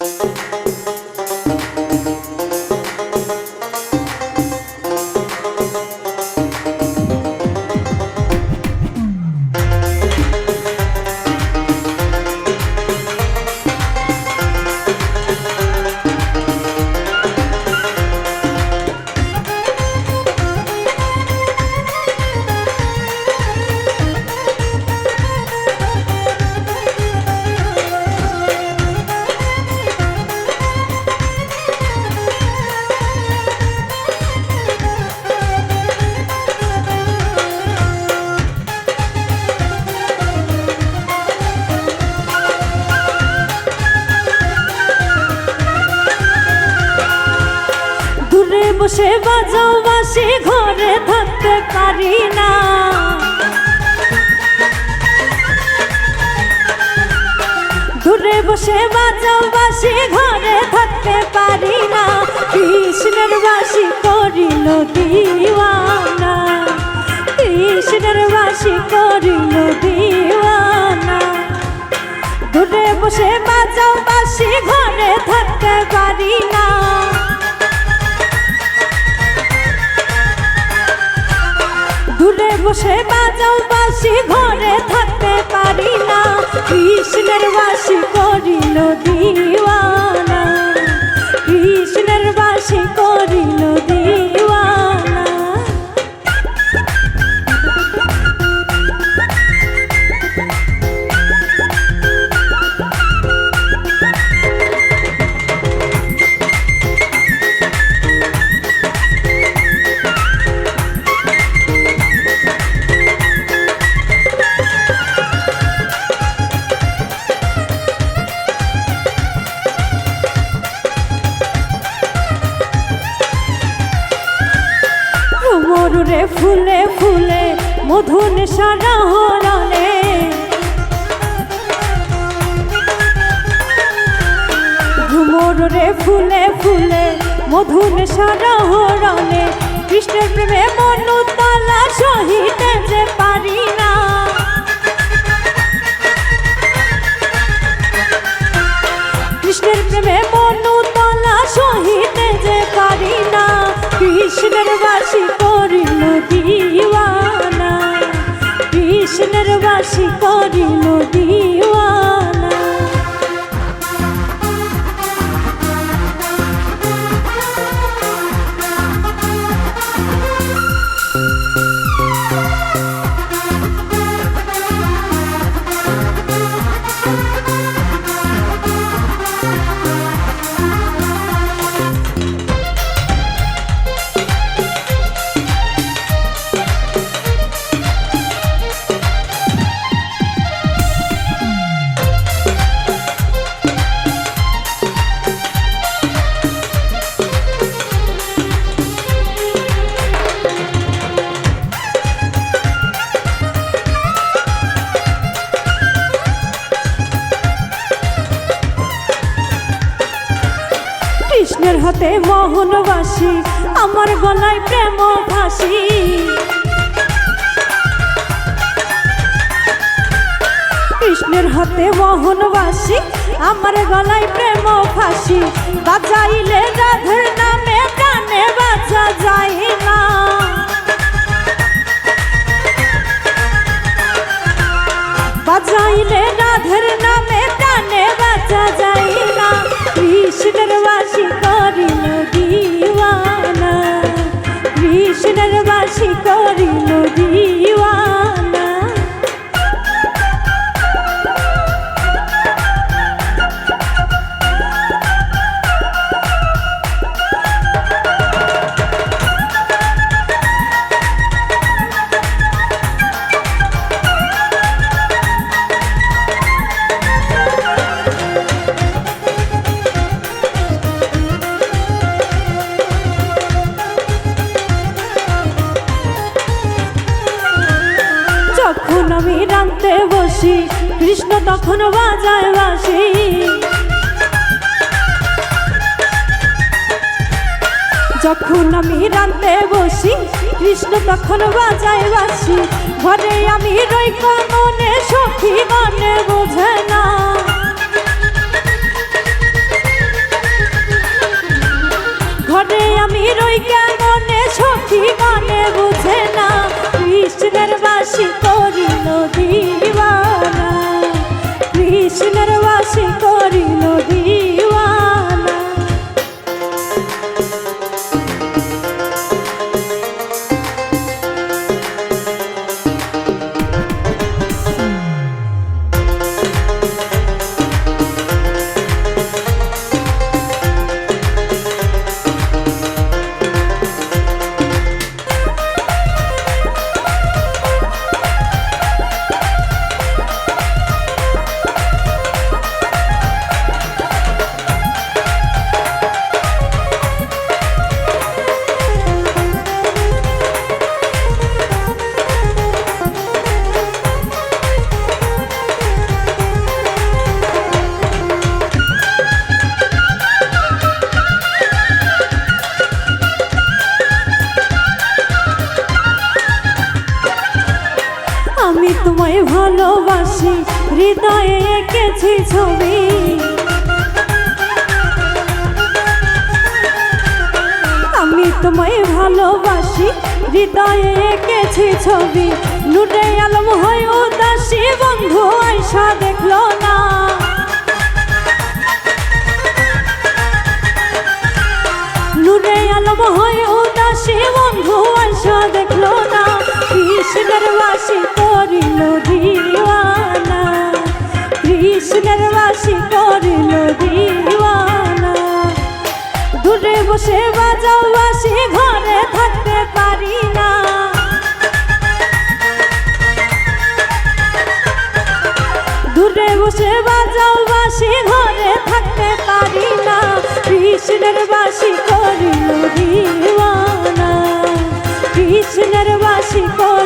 দূরে বসে বাজাও বাসি, ঘরে থাকতে পারি না। দূরে বসে বাজাও বাসি, ঘরে থাকতে পারি না। কৃষ্ণের বাসি করিল দিওয়ানা। কৃষ্ণের বাসি করিল দিওয়ানা। দূরে বসে বাজাও বাসি, ঘরে থাকতে পারি না। বসে বাজাও বাসি ঘরে থাকতে পারি না। মধুন সারা হরণে রে ফুলে ফুলে মধুন সারা হরণে কৃষ্ণের প্রেমে মনু তালা সহিতে কৃষ্ণের বাসি করিল দিওয়ানা মোহনবাসী, আমার গলায় প্রেম ফাঁসি কৃষ্ণের হাতে মোহনবাসী, আমার গলায় প্রেম ফাঁসি বাজাইলে রাধের নামে প্রাণে বাজা যায় না। কৃষ্ণের বাসি করিল দিওয়ানা। আমি রাঁধতে বসি, কৃষ্ণ তখন বাজায় বাসি যখন আমি রাঁধতে বসি, কৃষ্ণ তখন বাজায় বাসি ঘরে আমি রই মনে, সখী মনে বোঝে না। ঘরে আমি রই হৃদয়ে এঁকেছি ছবি। আমি তোমায় ভালোবাসি, হৃদয়ে এঁকেছি ছবি। নুরে আলম হয় উদাসী, বন্ধু আয়সা দেখল না। নুরে আলম হয় উদাসী, বন্ধু আয়সা দেখল না। কৃষ্ণের বাসি করিল দিওয়ানা কৃষ্ণের বাসি করিল দিওয়ানা দূরে বসে বাজাও বাসি, ঘরে থাকতে পারি না। দূরে বসে বাজাও বাসি, ঘরে থাকতে পারি না। কৃষ্ণের বাসি করিল দিওয়ানা কৃষ্ণের বাসি করিল